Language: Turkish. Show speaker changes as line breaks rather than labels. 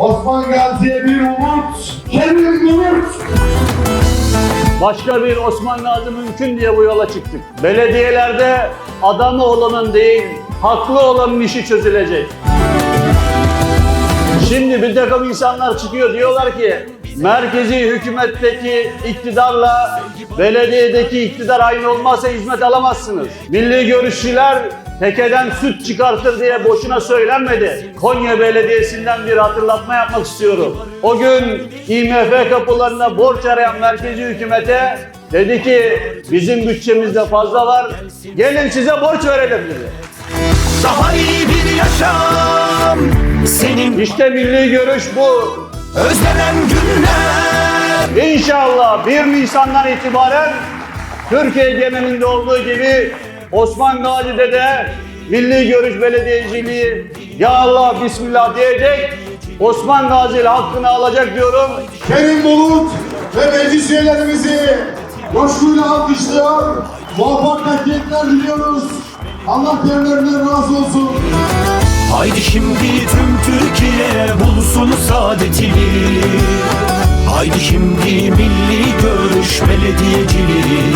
Osman Gazi'ye bir umut, Kerim Bulut.
Başka bir Osman Gazi mümkün diye bu yola çıktık. Belediyelerde adamı olanın değil, haklı olanın işi çözülecek. Şimdi bir takım insanlar çıkıyor diyorlar ki merkezi hükümetteki iktidarla belediyedeki iktidar aynı olmazsa hizmet alamazsınız. Milli görüşçüler tekeden süt çıkartır diye boşuna söylenmedi. Konya Belediyesi'nden bir hatırlatma yapmak istiyorum. O gün IMF kapılarında borç arayan merkezi hükümete dedi ki bizim bütçemizde fazla var gelin size borç verelim dedi.
Daha iyi bir yaşam Senin
İşte milli görüş bu.
özlenen günler
İnşallah 1 Nisan'dan itibaren Türkiye genelinde olduğu gibi Osman Gazi'de de Milli Görüş Belediyeciliği Ya Allah Bismillah diyecek Osman Gazi ile hakkını alacak diyorum.
Kerim Bulut ve meclis üyelerimizi coşkuyla alkışlıyor. Muvaffakiyetler diliyoruz. Allah yerlerinden razı olsun.
Haydi şimdi tüm Türkiye bulsun saadetini Haydi şimdi milli görüş belediyeciliği